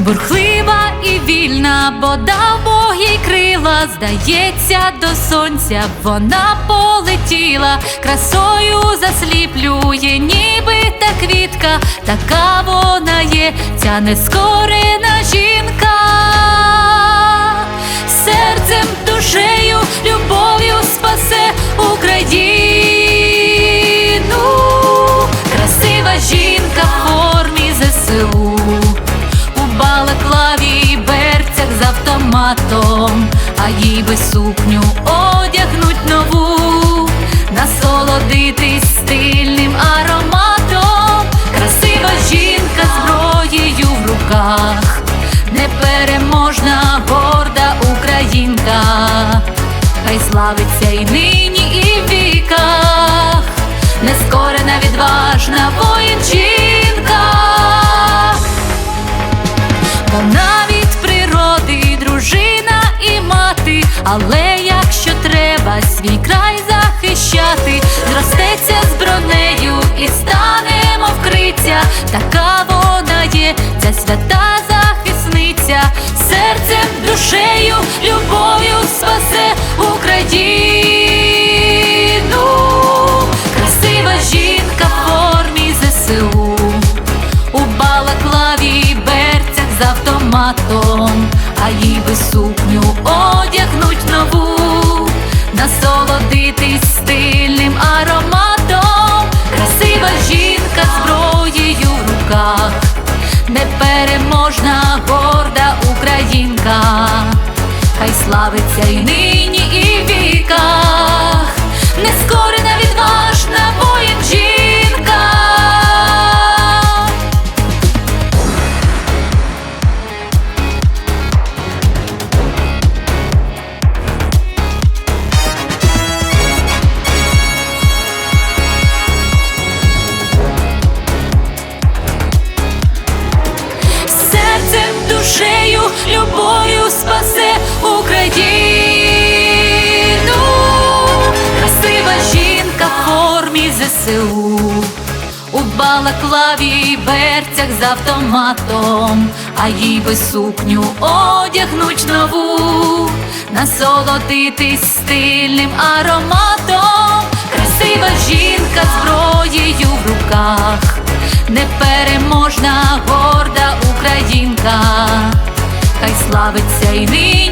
бурхлива і вільна, бо дав Бог їй крила, здається, до сонця вона полетіла, красою засліплює, ніби та квітка, така вона є, ця нескорена сукню одягнуть нову, насолодитись стильним ароматом, красива жінка зброєю в руках, непереможна горда українка, хай славиться і нині, і в віках, нескорена, відважна але якщо треба свій край захищати, зростеться з бронею і станемо вкриття, така вона є, ця свята захисниця, серцем, душею, любов'ю спасе Україну, автоматом, а їй би сукню одягнуть нову, насолодитись стильним ароматом, красива жінка зброєю в руках, непереможна горда українка, хай славиться й нині, і в душею, любов'ю спасе Україну, красива жінка в формі ЗСУ, у балаклаві берцях з автоматом, а їй би сукню одягнуть нову, насолодитись стильним ароматом, красива жінка зброєю в руках. Непереможна горда українка, хай славиться й нині.